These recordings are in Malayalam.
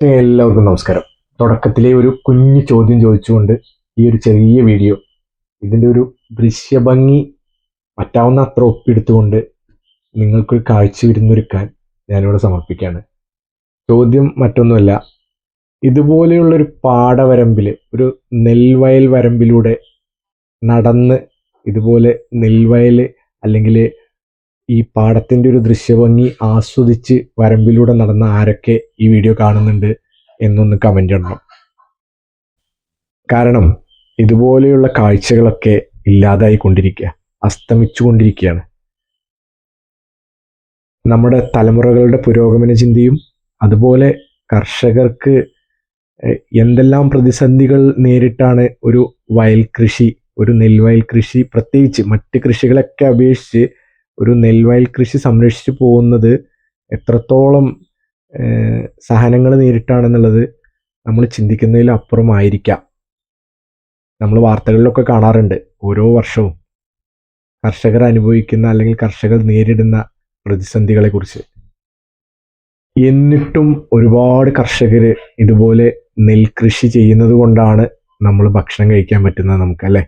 എല്ലാവർക്കും നമസ്കാരം. തുടക്കത്തിലെ ഒരു കുഞ്ഞു ചോദ്യം ചോദിച്ചുകൊണ്ട് ഈ ഒരു ചെറിയ വീഡിയോ ഇതിന്റെ ഒരു ദൃശ്യഭംഗി പറ്റാവുന്ന അത്ര ഒപ്പിയെടുത്തുകൊണ്ട് നിങ്ങൾക്കൊരു കാഴ്ച വിരുന്നൊരുക്കാൻ ഞാനിവിടെ സമർപ്പിക്കുകയാണ്. ചോദ്യം മറ്റൊന്നുമല്ല ഇതുപോലെയുള്ളൊരു പാടവരമ്പിൽ ഒരു നെൽവയൽ വരമ്പിലൂടെ നടന്ന് ഇതുപോലെ നെൽവയൽ അല്ലെങ്കിൽ ഈ പാടത്തിന്റെ ഒരു ദൃശ്യഭംഗി ആസ്വദിച്ച് വരമ്പിലൂടെ നടന്ന ആരൊക്കെ ഈ വീഡിയോ കാണുന്നുണ്ട് എന്നൊന്ന് കമന്റ് ഇടണം. കാരണം ഇതുപോലെയുള്ള കാഴ്ചകളൊക്കെ ഇല്ലാതായി കൊണ്ടിരിക്കുക അസ്തമിച്ചു കൊണ്ടിരിക്കുകയാണ്. നമ്മുടെ തലമുറകളുടെ പുരോഗമന ചിന്തയും അതുപോലെ കർഷകർക്ക് എന്തെല്ലാം പ്രതിസന്ധികൾ നേരിട്ടാണ് ഒരു വയൽ കൃഷി ഒരു നെൽവയൽ കൃഷി പ്രത്യേകിച്ച് മറ്റ് കൃഷികളൊക്കെ അപേക്ഷിച്ച് ഒരു നെൽവയൽ കൃഷി സംരക്ഷിച്ചു പോകുന്നത് എത്രത്തോളം സഹനങ്ങൾ നേരിട്ടാണെന്നുള്ളത് നമ്മൾ ചിന്തിക്കുന്നതിലും അപ്പുറമായിരിക്കാം. നമ്മൾ വാർത്തകളിലൊക്കെ കാണാറുണ്ട് ഓരോ വർഷവും കർഷകർ അനുഭവിക്കുന്ന അല്ലെങ്കിൽ കർഷകർ നേരിടുന്ന പ്രതിസന്ധികളെക്കുറിച്ച്. എന്നിട്ടും ഒരുപാട് കർഷകർ ഇതുപോലെ നെൽകൃഷി ചെയ്യുന്നത് കൊണ്ടാണ് നമ്മൾ ഭക്ഷണം കഴിക്കാൻ പറ്റുന്നത് നമുക്ക് അല്ലേ?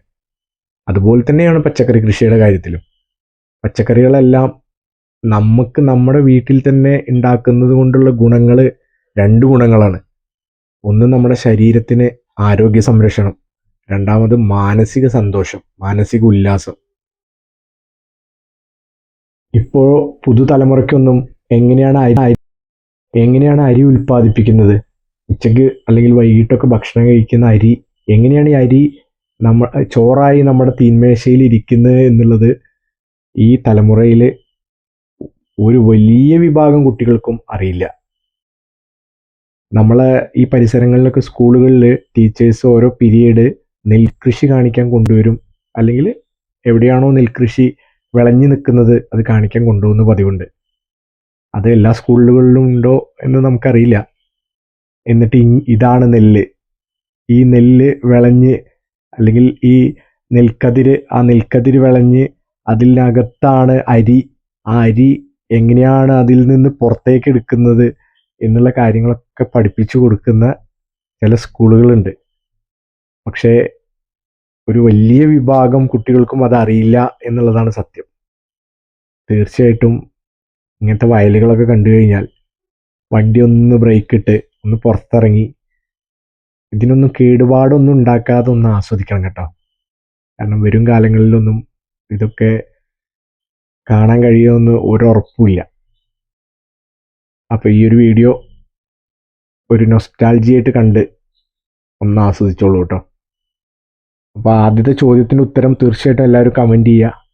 അതുപോലെ തന്നെയാണ് പച്ചക്കറി കൃഷിയുടെ കാര്യത്തിലും. പച്ചക്കറികളെല്ലാം നമുക്ക് നമ്മുടെ വീട്ടിൽ തന്നെ ഉണ്ടാക്കുന്നത് കൊണ്ടുള്ള ഗുണങ്ങൾ രണ്ട് ഗുണങ്ങളാണ്. ഒന്ന് നമ്മുടെ ശരീരത്തിന് ആരോഗ്യ സംരക്ഷണം. രണ്ടാമത് മാനസിക സന്തോഷം മാനസിക ഉല്ലാസം. ഇപ്പോൾ പുതുതലമുറയ്ക്കൊന്നും എങ്ങനെയാണ് അരി എങ്ങനെയാണ് അരി ഉൽപ്പാദിപ്പിക്കുന്നത്? ഉച്ചയ്ക്ക് അല്ലെങ്കിൽ വൈകിട്ടൊക്കെ ഭക്ഷണം കഴിക്കുന്ന അരി എങ്ങനെയാണ് ഈ അരി നമ്മ ചോറായി നമ്മുടെ തീന്മേശയിൽ ഇരിക്കുന്നത് എന്നുള്ളത് ഈ തലമുറയിൽ ഒരു വലിയ വിഭാഗം കുട്ടികൾക്കും അറിയില്ല. നമ്മളെ ഈ പരിസരങ്ങളിലൊക്കെ സ്കൂളുകളിൽ ടീച്ചേഴ്സ് ഓരോ പീരീഡ് നെൽകൃഷി കാണിക്കാൻ കൊണ്ടുവരും. അല്ലെങ്കിൽ എവിടെയാണോ നെൽകൃഷി വിളഞ്ഞു നിൽക്കുന്നത് അത് കാണിക്കാൻ കൊണ്ടുപോകുന്ന പതിവുണ്ട്. അത് എല്ലാ സ്കൂളുകളിലും ഉണ്ടോ എന്ന് നമുക്കറിയില്ല. എന്നിട്ട് ഇതാണ് നെല്ല്. ഈ നെല്ല് വിളഞ്ഞ് അല്ലെങ്കിൽ ഈ നെൽക്കതിര് ആ നെൽക്കതിര് വിളഞ്ഞ് അതിനകത്താണ് അരി. ആ അരി എങ്ങനെയാണ് അതിൽ നിന്ന് പുറത്തേക്ക് എടുക്കുന്നത് എന്നുള്ള കാര്യങ്ങളൊക്കെ പഠിപ്പിച്ചു കൊടുക്കുന്ന ചില സ്കൂളുകളുണ്ട്. പക്ഷേ ഒരു വലിയ വിഭാഗം കുട്ടികൾക്കും അത് അറിയില്ല എന്നുള്ളതാണ് സത്യം. തീർച്ചയായിട്ടും ഇങ്ങനത്തെ വയലുകളൊക്കെ കണ്ടു കഴിഞ്ഞാൽ വണ്ടി ഒന്ന് ബ്രേക്ക് ഇട്ട് ഒന്ന് പുറത്തിറങ്ങി ഇതിനൊന്നും കേടുപാടൊന്നും ഉണ്ടാക്കാതെ ഒന്ന് ആസ്വദിക്കണം കേട്ടോ. കാരണം വരും കാലങ്ങളിലൊന്നും ഇതൊക്കെ കാണാൻ കഴിയുമെന്ന് ഒരു ഉറപ്പുമില്ല അപ്പോൾ ഈ ഒരു വീഡിയോ ഒരു നൊസ്റ്റാൾജിയായിട്ട് കണ്ട് ഒന്ന് ആസ്വദിച്ചോളൂ കേട്ടോ. അപ്പോൾ ആദ്യത്തെ ചോദ്യത്തിന്റെ ഉത്തരം തീർച്ചയായിട്ടും എല്ലാവരും കമന്റ് ചെയ്യുക.